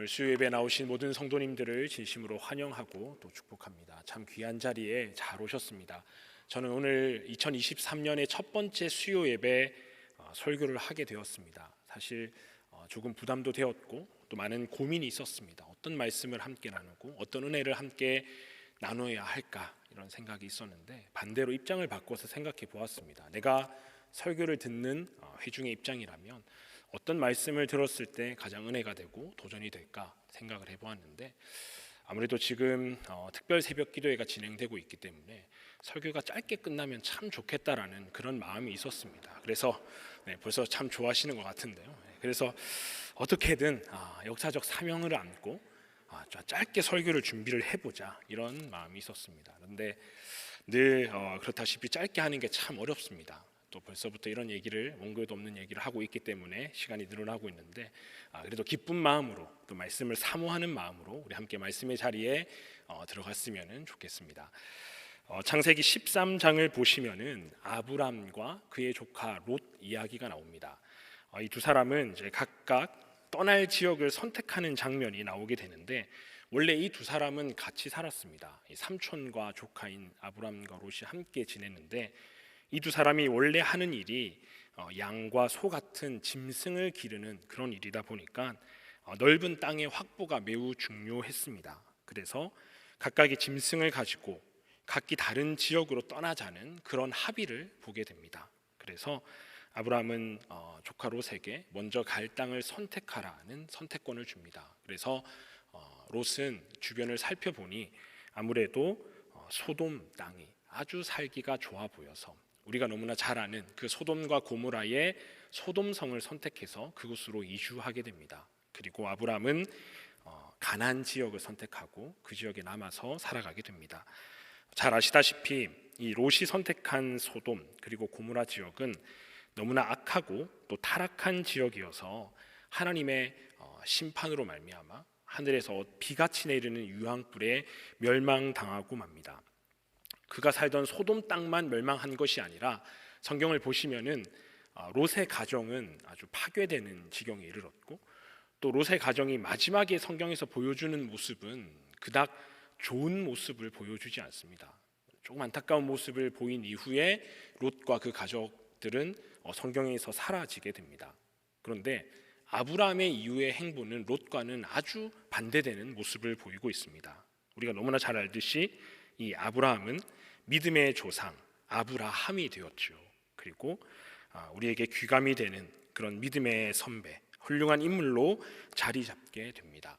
오늘 수요 예배 나오신 모든 성도님들을 진심으로 환영하고 또 축복합니다. 참 귀한 자리에 잘 오셨습니다. 저는 오늘 2023년의 첫 번째 수요 예배 어, 설교를 하게 되었습니다. 사실 어, 조금 부담도 되었고 또 많은 고민이 있었습니다. 어떤 말씀을 함께 나누고 어떤 은혜를 함께 나눠야 할까 이런 생각이 있었는데 반대로 입장을 바꿔서 생각해 보았습니다. 내가 설교를 듣는 어, 회중의 입장이라면 어떤 말씀을 들었을 때 가장 은혜가 되고 도전이 될까 생각을 해보았는데 아무래도 지금 어, 특별 새벽 기도회가 진행되고 있기 때문에 설교가 짧게 끝나면 참 좋겠다라는 그런 마음이 있었습니다. 그래서 네, 벌써 참 좋아하시는 것 같은데요. 네, 그래서 어떻게든 아, 역사적 사명을 안고 아, 자, 짧게 설교를 준비를 해보자 이런 마음이 있었습니다. 그런데 늘 어, 그렇다시피 짧게 하는 게 참 어렵습니다. 또 벌써부터 이런 얘기를 원고에도 없는 얘기를 하고 있기 때문에 시간이 늘어나고 있는데 아, 그래도 기쁜 마음으로 또 말씀을 사모하는 마음으로 우리 함께 말씀의 자리에 어, 들어갔으면 좋겠습니다. 어, 창세기 13장을 보시면은 아브람과 그의 조카 롯 이야기가 나옵니다. 어, 이두 사람은 이제 각각 떠날 지역을 선택하는 장면이 나오게 되는데 원래 이 두 사람은 같이 살았습니다. 이 삼촌과 조카인 아브람과 롯이 함께 지냈는데 이 두 사람이 원래 하는 일이 어, 양과 소 같은 짐승을 기르는 그런 일이다 보니까 어, 넓은 땅의 확보가 매우 중요했습니다. 그래서 각각의 짐승을 가지고 각기 다른 지역으로 떠나자는 그런 합의를 보게 됩니다. 그래서 아브라함은 어, 조카 롯에게 먼저 갈 땅을 선택하라는 선택권을 줍니다. 그래서 어, 롯은 주변을 살펴보니 아무래도 어, 소돔 땅이 아주 살기가 좋아 보여서 우리가 너무나 잘 아는 그 소돔과 고모라의 소돔성을 선택해서 그곳으로 이주하게 됩니다. 그리고 아브라함은 어, 가난 지역을 선택하고 그 지역에 남아서 살아가게 됩니다. 잘 아시다시피 이 롯이 선택한 소돔 그리고 고모라 지역은 너무나 악하고 또 타락한 지역이어서 하나님의 어, 심판으로 말미암아 하늘에서 비같이 내리는 유황불에 멸망당하고 맙니다. 그가 살던 소돔 땅만 멸망한 것이 아니라 성경을 보시면은 어, 롯의 가정은 아주 파괴되는 지경에 이르렀고 또 롯의 가정이 마지막에 성경에서 보여주는 모습은 그닥 좋은 모습을 보여주지 않습니다. 조금 안타까운 모습을 보인 이후에 롯과 그 가족들은 어, 성경에서 사라지게 됩니다. 그런데 아브라함의 이후의 행보는 롯과는 아주 반대되는 모습을 보이고 있습니다. 우리가 너무나 잘 알듯이 이 아브라함은 믿음의 조상 아브라함이 되었죠. 그리고 아, 우리에게 귀감이 되는 그런 믿음의 선배, 훌륭한 인물로 자리 잡게 됩니다.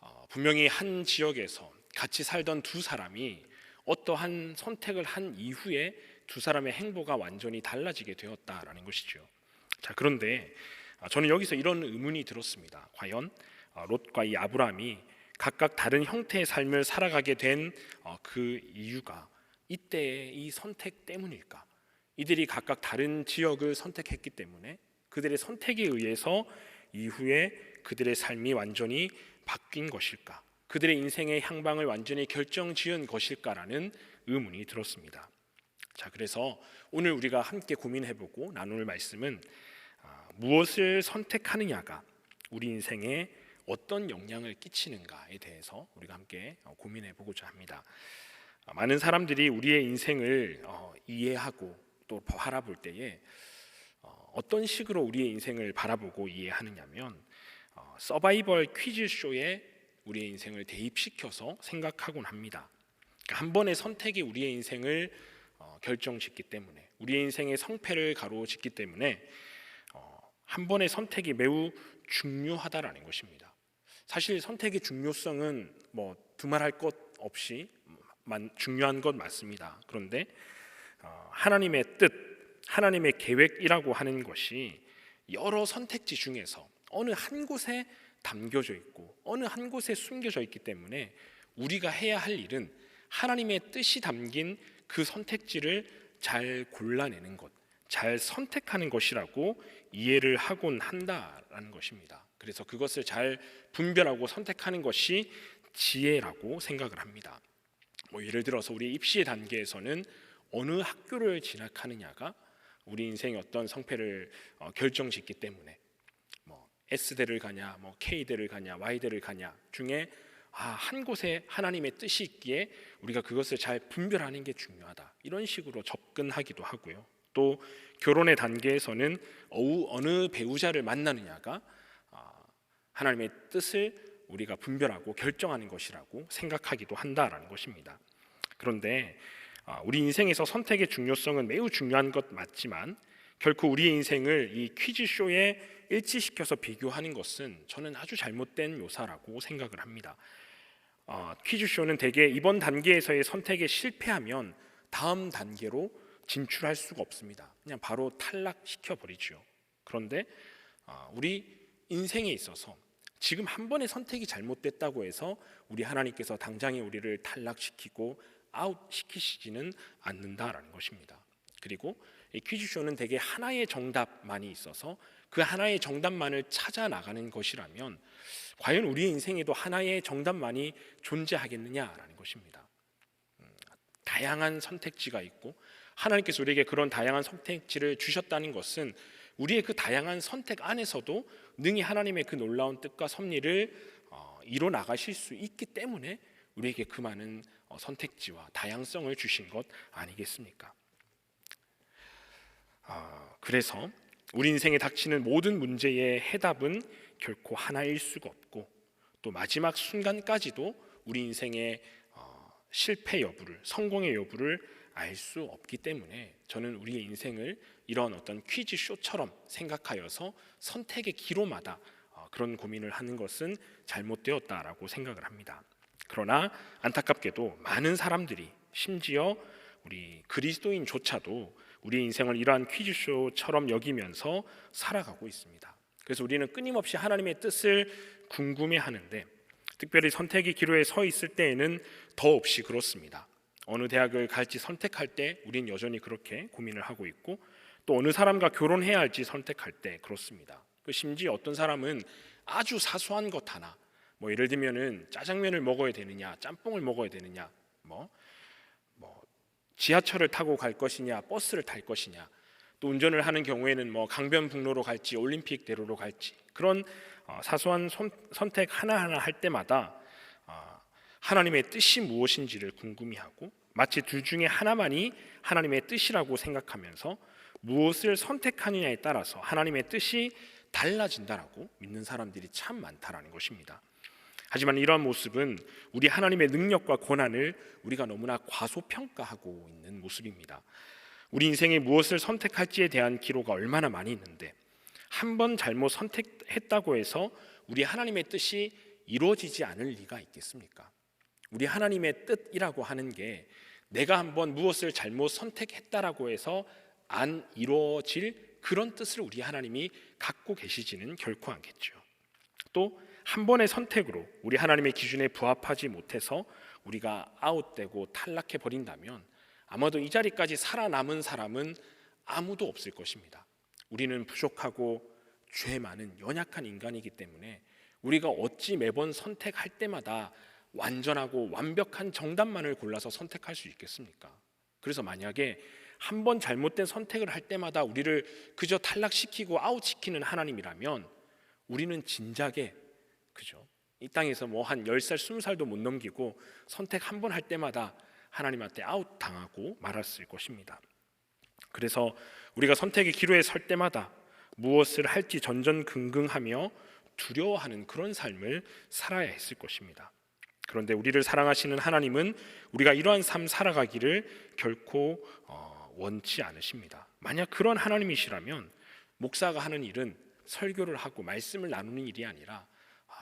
어, 분명히 한 지역에서 같이 살던 두 사람이 어떠한 선택을 한 이후에 두 사람의 행보가 완전히 달라지게 되었다라는 것이죠. 자 그런데 아, 저는 여기서 이런 의문이 들었습니다. 과연 아, 롯과 이 아브라함이 각각 다른 형태의 삶을 살아가게 된 그 이유가 이때의 이 선택 때문일까? 이들이 각각 다른 지역을 선택했기 때문에 그들의 선택에 의해서 이후에 그들의 삶이 완전히 바뀐 것일까? 그들의 인생의 향방을 완전히 결정 지은 것일까라는 의문이 들었습니다. 자, 그래서 오늘 우리가 함께 고민해보고 나눌 말씀은 아, 무엇을 선택하느냐가 우리 인생에 어떤 영향을 끼치는가에 대해서 우리가 함께 어, 고민해 보고자 합니다. 아, 많은 사람들이 우리의 인생을 어, 이해하고 또 바라볼 때에 어, 어떤 식으로 우리의 인생을 바라보고 이해하느냐면 서바이벌 퀴즈 쇼에 우리의 인생을 대입시켜서 생각하곤 합니다. 그러니까 한 번의 선택이 우리의 인생을 결정짓기 때문에 우리의 인생의 성패를 가로짓기 때문에 한 번의 선택이 매우 중요하다라는 것입니다. 사실 선택의 중요성은 뭐 두말할 것 없이 중요한 것 맞습니다. 그런데 어, 하나님의 뜻, 하나님의 계획이라고 하는 것이 여러 선택지 중에서 어느 한 곳에 담겨져 있고 어느 한 곳에 숨겨져 있기 때문에 우리가 해야 할 일은 하나님의 뜻이 담긴 그 선택지를 잘 골라내는 것, 잘 선택하는 것이라고 이해를 하곤 한다라는 것입니다. 그래서 그것을 잘 분별하고 선택하는 것이 지혜라고 생각을 합니다. 뭐 예를 들어서 우리 입시 단계에서는 어느 학교를 진학하느냐가 우리 인생의 어떤 성패를 어, 결정짓기 때문에 뭐 S대를 가냐, 뭐 K대를 가냐, Y대를 가냐 중에 아, 한 곳에 하나님의 뜻이 있기에 우리가 그것을 잘 분별하는 게 중요하다. 이런 식으로 접근하기도 하고요. 또 결혼의 단계에서는 어느 배우자를 만나느냐가 아, 하나님의 뜻을 우리가 분별하고 결정하는 것이라고 생각하기도 한다라는 것입니다. 그런데 아, 우리 인생에서 선택의 중요성은 매우 중요한 것 맞지만 결코 우리의 인생을 이 퀴즈 쇼에 일치시켜서 비교하는 것은 저는 아주 잘못된 묘사라고 생각을 합니다. 어, 퀴즈 쇼는 대개 이번 단계에서의 선택에 실패하면 다음 단계로 진출할 수가 없습니다. 그냥 바로 탈락시켜 버리죠. 그런데 어, 우리 인생에 있어서 지금 한 번의 선택이 잘못됐다고 해서 우리 하나님께서 당장에 우리를 탈락시키고 아웃 시키시지는 않는다라는 것입니다. 그리고 이 퀴즈쇼는 대개 하나의 정답만이 있어서 그 하나의 정답만을 찾아 나가는 것이라면 과연 우리 인생에도 하나의 정답만이 존재하겠느냐라는 것입니다. 음, 다양한 선택지가 있고 하나님께서 우리에게 그런 다양한 선택지를 주셨다는 것은 우리의 그 다양한 선택 안에서도 능히 하나님의 그 놀라운 뜻과 섭리를 어, 이뤄 나가실 수 있기 때문에 우리에게 그 많은 어, 선택지와 다양성을 주신 것 아니겠습니까? 아, 그래서 우리 인생에 닥치는 모든 문제의 해답은 결코 하나일 수가 없고 또 마지막 순간까지도 우리 인생의 어, 실패 여부를 성공의 여부를 알 수 없기 때문에 저는 우리의 인생을 이런 어떤 퀴즈 쇼처럼 생각하여서 선택의 기로마다 어, 그런 고민을 하는 것은 잘못되었다라고 생각을 합니다. 그러나 안타깝게도 많은 사람들이 심지어 우리 그리스도인조차도 우리 인생을 이러한 퀴즈쇼처럼 여기면서 살아가고 있습니다. 그래서 우리는 끊임없이 하나님의 뜻을 궁금해 하는데 특별히 선택의 기로에 서 있을 때에는 더없이 그렇습니다. 어느 대학을 갈지 선택할 때 우린 여전히 그렇게 고민을 하고 있고 또 어느 사람과 결혼해야 할지 선택할 때 그렇습니다. 그 심지어 어떤 사람은 아주 사소한 것 하나 뭐 예를 들면은 짜장면을 먹어야 되느냐 짬뽕을 먹어야 되느냐 뭐, 뭐 지하철을 타고 갈 것이냐 버스를 탈 것이냐 또 운전을 하는 경우에는 뭐 강변북로로 갈지 올림픽대로로 갈지 그런 어, 사소한 선, 선택 하나하나 할 때마다 어, 하나님의 뜻이 무엇인지를 궁금해하고 마치 둘 중에 하나만이 하나님의 뜻이라고 생각하면서 무엇을 선택하느냐에 따라서 하나님의 뜻이 달라진다라고 믿는 사람들이 참 많다라는 것입니다. 하지만 이러한 모습은 우리 하나님의 능력과 권한을 우리가 너무나 과소평가하고 있는 모습입니다. 우리 인생에 무엇을 선택할지에 대한 기로가 얼마나 많이 있는데 한 번 잘못 선택했다고 해서 우리 하나님의 뜻이 이루어지지 않을 리가 있겠습니까? 우리 하나님의 뜻이라고 하는 게 내가 한번 무엇을 잘못 선택했다라고 해서 안 이루어질 그런 뜻을 우리 하나님이 갖고 계시지는 결코 않겠죠. 또 한 번의 선택으로 우리 하나님의 기준에 부합하지 못해서 우리가 아웃되고 탈락해 버린다면 아마도 이 자리까지 살아남은 사람은 아무도 없을 것입니다. 우리는 부족하고 죄 많은 연약한 인간이기 때문에 우리가 어찌 매번 선택할 때마다 완전하고 완벽한 정답만을 골라서 선택할 수 있겠습니까? 그래서 만약에 한 번 잘못된 선택을 할 때마다 우리를 그저 탈락시키고 아웃시키는 하나님이라면 우리는 진작에 그죠? 이 땅에서 뭐 한 10살, 20살도 못 넘기고 선택 한 번 할 때마다 하나님한테 아웃 당하고 말았을 것입니다. 그래서 우리가 선택의 기로에 설 때마다 무엇을 할지 전전긍긍하며 두려워하는 그런 삶을 살아야 했을 것입니다. 그런데 우리를 사랑하시는 하나님은 우리가 이러한 삶 살아가기를 결코 어, 원치 않으십니다. 만약 그런 하나님이시라면 목사가 하는 일은 설교를 하고 말씀을 나누는 일이 아니라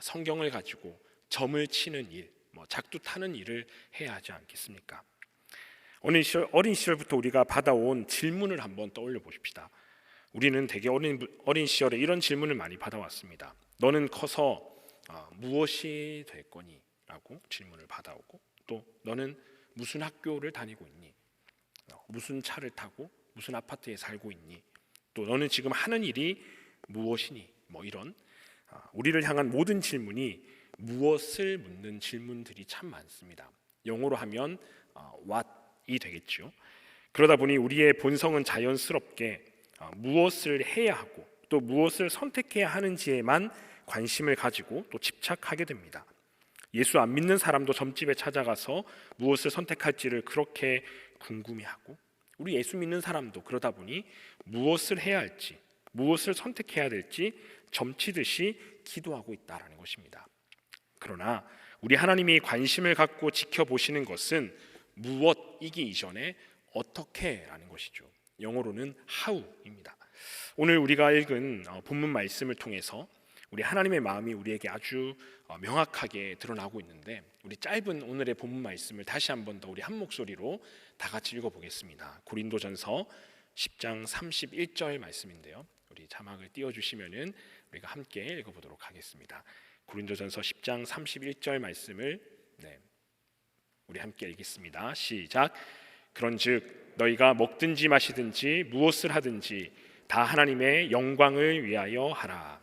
성경을 가지고 점을 치는 일, 뭐 작두 타는 일을 해야 하지 않겠습니까? 어린 시절 어린 시절부터 우리가 받아온 질문을 한번 떠올려 보십시다. 우리는 되게 어린 어린 시절에 이런 질문을 많이 받아왔습니다. 너는 커서 어, 무엇이 될 거니? 라고 질문을 받아오고 또 너는 무슨 학교를 다니고 있니? 어, 무슨 차를 타고 무슨 아파트에 살고 있니? 또 너는 지금 하는 일이 무엇이니? 뭐 이런 아, 우리를 향한 모든 질문이 무엇을 묻는 질문들이 참 많습니다. 영어로 하면 어, what이 되겠죠. 그러다 보니 우리의 본성은 자연스럽게 어, 무엇을 해야 하고 또 무엇을 선택해야 하는지에만 관심을 가지고 또 집착하게 됩니다. 예수 안 믿는 사람도 점집에 찾아가서 무엇을 선택할지를 그렇게 궁금해하고 우리 예수 믿는 사람도 그러다 보니 무엇을 해야 할지 무엇을 선택해야 될지 점치듯이 기도하고 있다라는 것입니다. 그러나 우리 하나님이 관심을 갖고 지켜보시는 것은 무엇이기 이전에 어떻게라는 것이죠. 영어로는 how입니다. 오늘 우리가 읽은 어, 본문 말씀을 통해서 우리 하나님의 마음이 우리에게 아주 어, 명확하게 드러나고 있는데 우리 짧은 오늘의 본문 말씀을 다시 한 번 더 우리 한 목소리로 다 같이 읽어 보겠습니다. 고린도전서 10장 31절 말씀인데요. 우리 자막을 띄워 주시면은 우리가 함께 읽어 보도록 하겠습니다. 고린도전서 10장 31절 말씀을 네, 우리 함께 읽겠습니다. 시작. 그런즉 너희가 먹든지 마시든지 무엇을 하든지 다 하나님의 영광을 위하여 하라.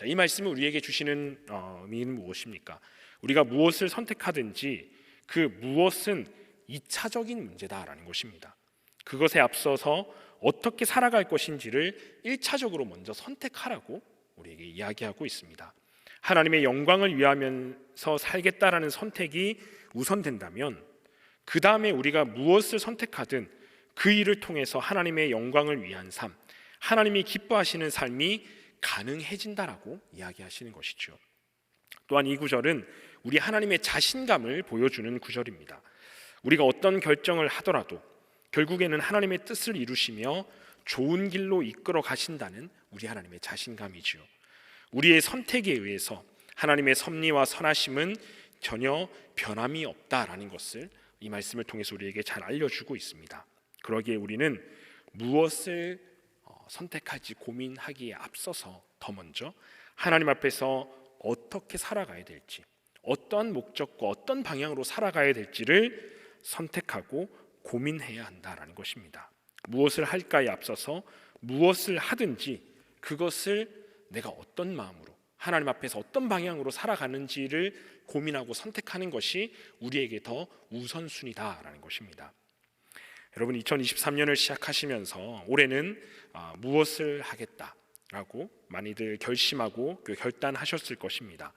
자, 이 말씀을 우리에게 주시는 어, 의미는 무엇입니까? 우리가 무엇을 선택하든지 그 무엇은 이차적인 문제다라는 것입니다. 그것에 앞서서 어떻게 살아갈 것인지를 일차적으로 먼저 선택하라고 우리에게 이야기하고 있습니다. 하나님의 영광을 위하면서 살겠다라는 선택이 우선된다면 그 다음에 우리가 무엇을 선택하든 그 일을 통해서 하나님의 영광을 위한 삶, 하나님이 기뻐하시는 삶이 가능해진다라고 이야기하시는 것이죠. 또한 이 구절은 우리 하나님의 자신감을 보여주는 구절입니다. 우리가 어떤 결정을 하더라도 결국에는 하나님의 뜻을 이루시며 좋은 길로 이끌어 가신다는 우리 하나님의 자신감이지요. 우리의 선택에 의해서 하나님의 섭리와 선하심은 전혀 변함이 없다라는 것을 이 말씀을 통해서 우리에게 잘 알려주고 있습니다. 그러기에 우리는 무엇을 어, 선택할지 고민하기에 앞서서 더 먼저 하나님 앞에서 어떻게 살아가야 될지, 어떤 목적과 어떤 방향으로 살아가야 될지를 선택하고 고민해야 한다라는 것입니다. 무엇을 할까에 앞서서 무엇을 하든지 그것을 내가 어떤 마음으로 하나님 앞에서 어떤 방향으로 살아가는지를 고민하고 선택하는 것이 우리에게 더 우선순위다라는 것입니다. 여러분 2023년을 시작하시면서 올해는 아, 무엇을 하겠다라고 많이들 결심하고 그 결단하셨을 것입니다.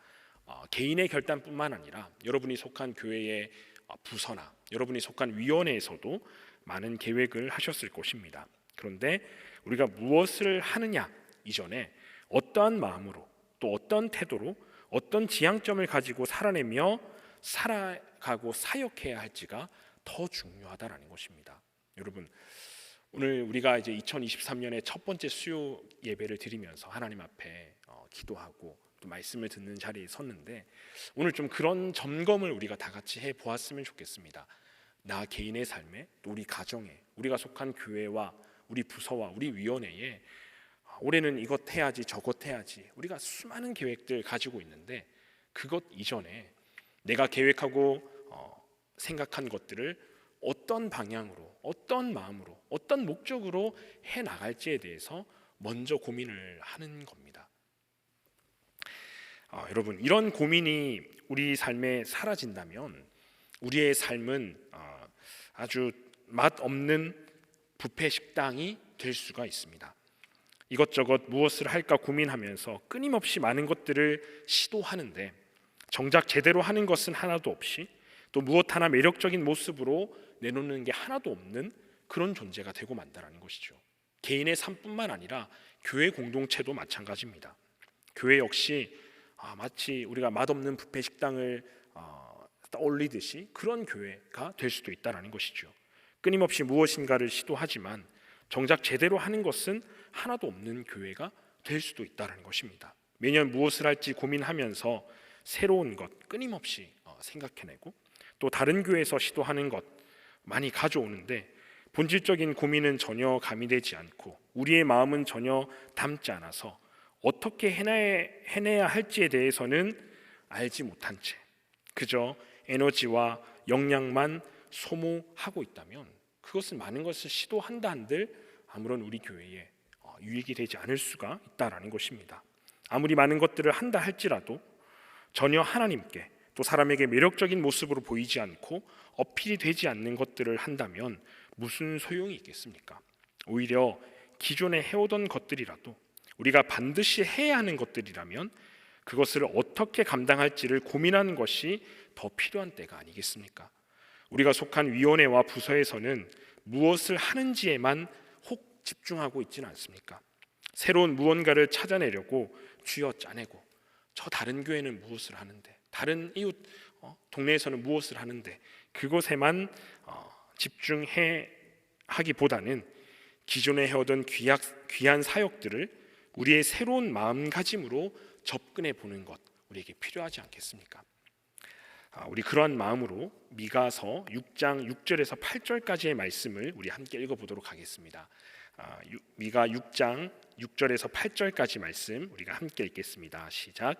어, 개인의 결단뿐만 아니라 여러분이 속한 교회의 어, 부서나 여러분이 속한 위원회에서도 많은 계획을 하셨을 것입니다. 그런데 우리가 무엇을 하느냐 이전에 어떠한 마음으로 또 어떤 태도로 어떤 지향점을 가지고 살아내며 살아가고 사역해야 할지가 더 중요하다라는 것입니다. 여러분 오늘 우리가 이제 2023년의 첫 번째 수요 예배를 드리면서 하나님 앞에 어, 기도하고 또 말씀을 듣는 자리에 섰는데 오늘 좀 그런 점검을 우리가 다 같이 해 보았으면 좋겠습니다. 나 개인의 삶에 또 우리 가정에 우리가 속한 교회와 우리 부서와 우리 위원회에 아, 올해는 이것 해야지 저것 해야지 우리가 수많은 계획들 가지고 있는데 그것 이전에 내가 계획하고 어, 생각한 것들을 어떤 방향으로 어떤 마음으로 어떤 목적으로 해 나갈지에 대해서 먼저 고민을 하는 겁니다. 아, 여러분 이런 고민이 우리 삶에 사라진다면 우리의 삶은 아, 아주 맛 없는 부패 식당이 될 수가 있습니다. 이것저것 무엇을 할까 고민하면서 끊임없이 많은 것들을 시도하는데 정작 제대로 하는 것은 하나도 없이 또 무엇 하나 매력적인 모습으로 내놓는 게 하나도 없는 그런 존재가 되고 만다라는 것이죠. 개인의 삶뿐만 아니라 교회 공동체도 마찬가지입니다. 교회 역시 아, 마치 우리가 맛없는 뷔페 식당을 어, 떠올리듯이 그런 교회가 될 수도 있다라는 것이죠. 끊임없이 무엇인가를 시도하지만 정작 제대로 하는 것은 하나도 없는 교회가 될 수도 있다라는 것입니다. 매년 무엇을 할지 고민하면서 새로운 것 끊임없이 어, 생각해내고 또 다른 교회에서 시도하는 것 많이 가져오는데 본질적인 고민은 전혀 가미되지 않고 우리의 마음은 전혀 담지 않아서 어떻게 해내야 할지에 대해서는 알지 못한 채 그저 에너지와 역량만 소모하고 있다면 그것은 많은 것을 시도한다 한들 아무런 우리 교회에 어, 유익이 되지 않을 수가 있다라는 것입니다. 아무리 많은 것들을 한다 할지라도 전혀 하나님께 또 사람에게 매력적인 모습으로 보이지 않고 어필이 되지 않는 것들을 한다면 무슨 소용이 있겠습니까? 오히려 기존에 해오던 것들이라도 우리가 반드시 해야 하는 것들이라면 그것을 어떻게 감당할지를 고민하는 것이 더 필요한 때가 아니겠습니까? 우리가 속한 위원회와 부서에서는 무엇을 하는지에만 혹 집중하고 있지는 않습니까? 새로운 무언가를 찾아내려고 쥐어 짜내고 저 다른 교회는 무엇을 하는데 다른 이웃 어, 동네에서는 무엇을 하는데 그것에만 어, 집중해 하기보다는 기존에 해오던 귀약, 귀한 사역들을 우리의 새로운 마음가짐으로 접근해 보는 것 우리에게 필요하지 않겠습니까? 아, 우리 그러한 마음으로 미가서 6장 6절에서 8절까지의 말씀을 우리 함께 읽어보도록 하겠습니다. 아, 유- 미가 6장 6절에서 8절까지 말씀 우리가 함께 읽겠습니다. 시작.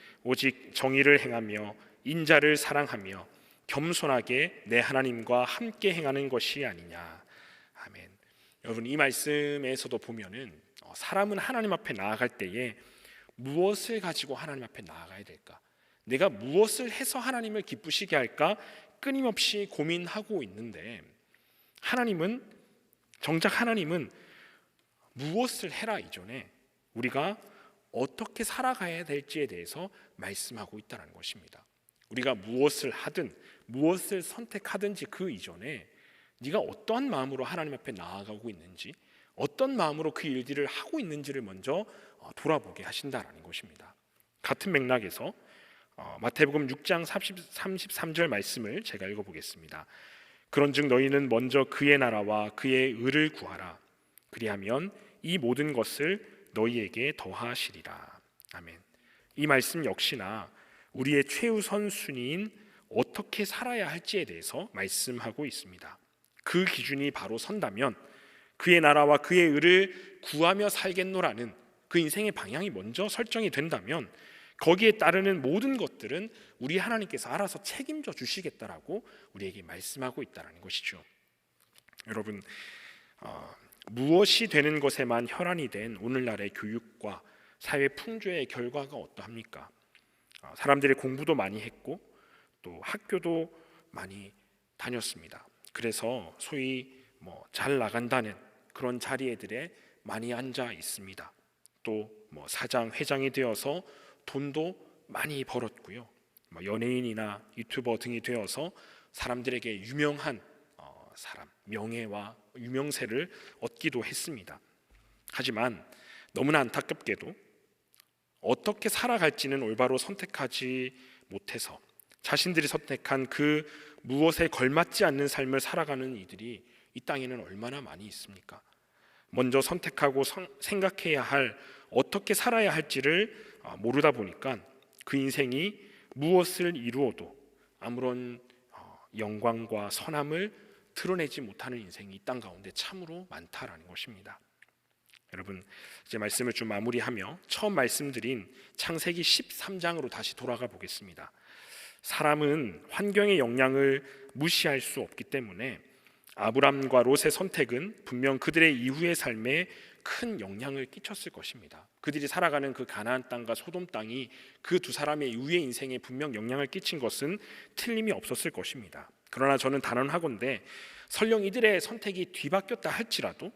오직 정의를 행하며 인자를 사랑하며 겸손하게 내 하나님과 함께 행하는 것이 아니냐. 아멘. 여러분 이 말씀에서도 보면은 어, 사람은 하나님 앞에 나아갈 때에 무엇을 가지고 하나님 앞에 나아가야 될까? 내가 무엇을 해서 하나님을 기쁘시게 할까? 끊임없이 고민하고 있는데 하나님은 정작 하나님은 무엇을 해라 이전에 우리가 어떻게 살아가야 될지에 대해서 말씀하고 있다는 것입니다. 우리가 무엇을 하든 무엇을 선택하든지 그 이전에 네가 어떠한 마음으로 하나님 앞에 나아가고 있는지 어떤 마음으로 그 일들을 하고 있는지를 먼저 어, 돌아보게 하신다라는 것입니다. 같은 맥락에서 어, 마태복음 6장 30, 33절 말씀을 제가 읽어보겠습니다. 그런즉 너희는 먼저 그의 나라와 그의 의를 구하라. 그리하면 이 모든 것을 너희에게 더하시리라. 아멘. 이 말씀 역시나 우리의 최우선 순위인 어떻게 살아야 할지에 대해서 말씀하고 있습니다. 그 기준이 바로 선다면 그의 나라와 그의 의를 구하며 살겠노라는 그 인생의 방향이 먼저 설정이 된다면 거기에 따르는 모든 것들은 우리 하나님께서 알아서 책임져 주시겠다라고 우리에게 말씀하고 있다는 것이죠. 여러분 어, 무엇이 되는 것에만 혈안이 된 오늘날의 교육과 사회 풍조의 결과가 어떠합니까? 어, 사람들이 공부도 많이 했고 또 학교도 많이 다녔습니다. 그래서 소위 뭐 잘 나간다는 그런 자리에들에 많이 앉아 있습니다. 또 뭐 사장, 회장이 되어서 돈도 많이 벌었고요. 뭐 연예인이나 유튜버 등이 되어서 사람들에게 유명한 어, 사람, 명예와 유명세를 얻기도 했습니다. 하지만 너무나 안타깝게도 어떻게 살아갈지는 올바로 선택하지 못해서 자신들이 선택한 그 무엇에 걸맞지 않는 삶을 살아가는 이들이 이 땅에는 얼마나 많이 있습니까? 먼저 선택하고 성- 생각해야 할 어떻게 살아야 할지를 아, 모르다 보니까 그 인생이 무엇을 이루어도 아무런 어, 영광과 선함을 드러내지 못하는 인생이 이 땅 가운데 참으로 많다라는 것입니다. 여러분 이제 말씀을 좀 마무리하며 처음 말씀드린 창세기 13장으로 다시 돌아가 보겠습니다. 사람은 환경의 영향을 무시할 수 없기 때문에 아브람과 롯의 선택은 분명 그들의 이후의 삶에 큰 영향을 끼쳤을 것입니다. 그들이 살아가는 그 가나안 땅과 소돔 땅이 그 두 사람의 이후의 인생에 분명 영향을 끼친 것은 틀림이 없었을 것입니다. 그러나 저는 단언하건대 설령 이들의 선택이 뒤바뀌었다 할지라도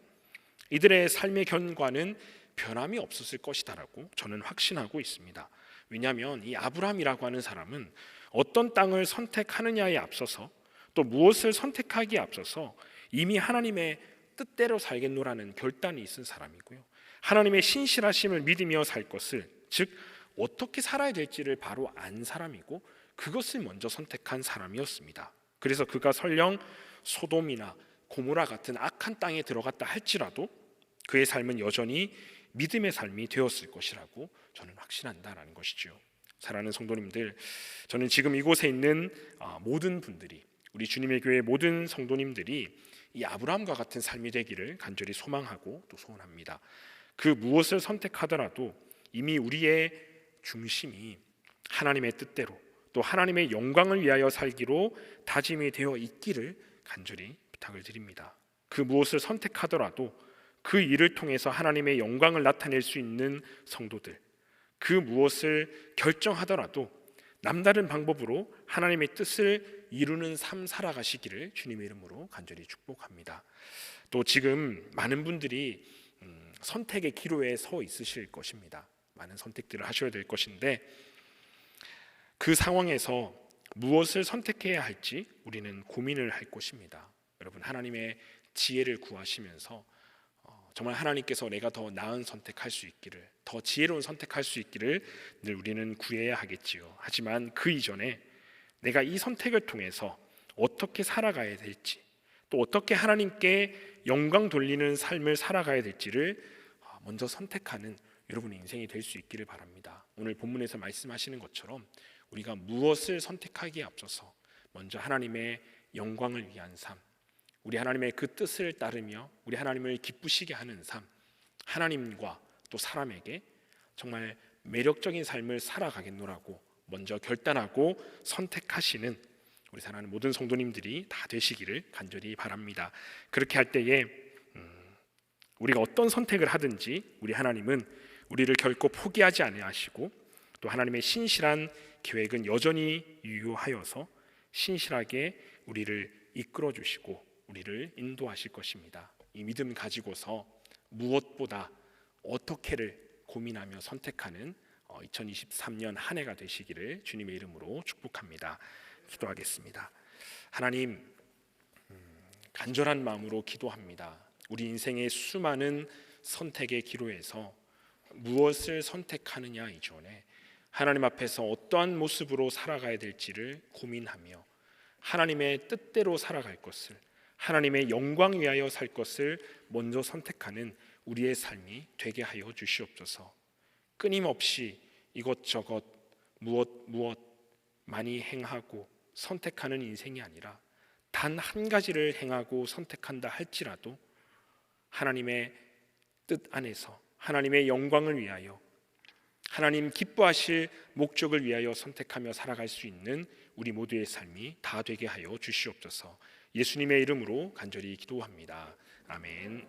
이들의 삶의 견과는 변함이 없었을 것이다라고 저는 확신하고 있습니다. 왜냐하면 이 아브라함이라고 하는 사람은 어떤 땅을 선택하느냐에 앞서서 또 무엇을 선택하기에 앞서서 이미 하나님의 뜻대로 살겠노라는 결단이 있은 사람이고요. 하나님의 신실하심을 믿으며 살 것을 즉 어떻게 살아야 될지를 바로 안 사람이고 그것을 먼저 선택한 사람이었습니다. 그래서 그가 설령 소돔이나 고모라 같은 악한 땅에 들어갔다 할지라도 그의 삶은 여전히 믿음의 삶이 되었을 것이라고 저는 확신한다라는 것이죠. 사랑하는 성도님들, 저는 지금 이곳에 있는 아, 모든 분들이 우리 주님의 교회 모든 성도님들이 이 아브라함과 같은 삶이 되기를 간절히 소망하고 또 소원합니다. 그 무엇을 선택하더라도 이미 우리의 중심이 하나님의 뜻대로 또 하나님의 영광을 위하여 살기로 다짐이 되어 있기를 간절히 부탁을 드립니다. 그 무엇을 선택하더라도 그 일을 통해서 하나님의 영광을 나타낼 수 있는 성도들, 그 무엇을 결정하더라도 남다른 방법으로 하나님의 뜻을 이루는 삶 살아가시기를 주님의 이름으로 간절히 축복합니다. 또 지금 많은 분들이 음, 선택의 기로에 서 있으실 것입니다. 많은 선택들을 하셔야 될 것인데 그 상황에서 무엇을 선택해야 할지 우리는 고민을 할 것입니다. 여러분 하나님의 지혜를 구하시면서 어, 정말 하나님께서 내가 더 나은 선택할 수 있기를 더 지혜로운 선택할 수 있기를 늘 우리는 구해야 하겠지요. 하지만 그 이전에 내가 이 선택을 통해서 어떻게 살아가야 될지 또 어떻게 하나님께 영광 돌리는 삶을 살아가야 될지를 어, 먼저 선택하는 여러분의 인생이 될 수 있기를 바랍니다. 오늘 본문에서 말씀하시는 것처럼 우리가 무엇을 선택하기에 앞서서 먼저 하나님의 영광을 위한 삶, 우리 하나님의 그 뜻을 따르며 우리 하나님을 기쁘시게 하는 삶, 하나님과 또 사람에게 정말 매력적인 삶을 살아가겠노라고 먼저 결단하고 선택하시는 우리 사랑하는 모든 성도님들이 다 되시기를 간절히 바랍니다. 그렇게 할 때에 음, 우리가 어떤 선택을 하든지 우리 하나님은 우리를 결코 포기하지 아니하시고 또 하나님의 신실한 계획은 여전히 유효하여서 신실하게 우리를 이끌어 주시고 우리를 인도하실 것입니다. 이 믿음 가지고서 무엇보다 어떻게를 고민하며 선택하는 2023년 한 해가 되시기를 주님의 이름으로 축복합니다. 기도하겠습니다. 하나님 음, 간절한 마음으로 기도합니다. 우리 인생의 수많은 선택의 기로에서 무엇을 선택하느냐 이전에 하나님 앞에서 어떠한 모습으로 살아가야 될지를 고민하며 하나님의 뜻대로 살아갈 것을 하나님의 영광 위하여 살 것을 먼저 선택하는 우리의 삶이 되게 하여 주시옵소서. 끊임없이 이것저것 무엇 무엇 많이 행하고 선택하는 인생이 아니라 단 한 가지를 행하고 선택한다 할지라도 하나님의 뜻 안에서 하나님의 영광을 위하여 하나님 기뻐하실 목적을 위하여 선택하며 살아갈 수 있는 우리 모두의 삶이 다 되게 하여 주시옵소서. 예수님의 이름으로 간절히 기도합니다. 아멘.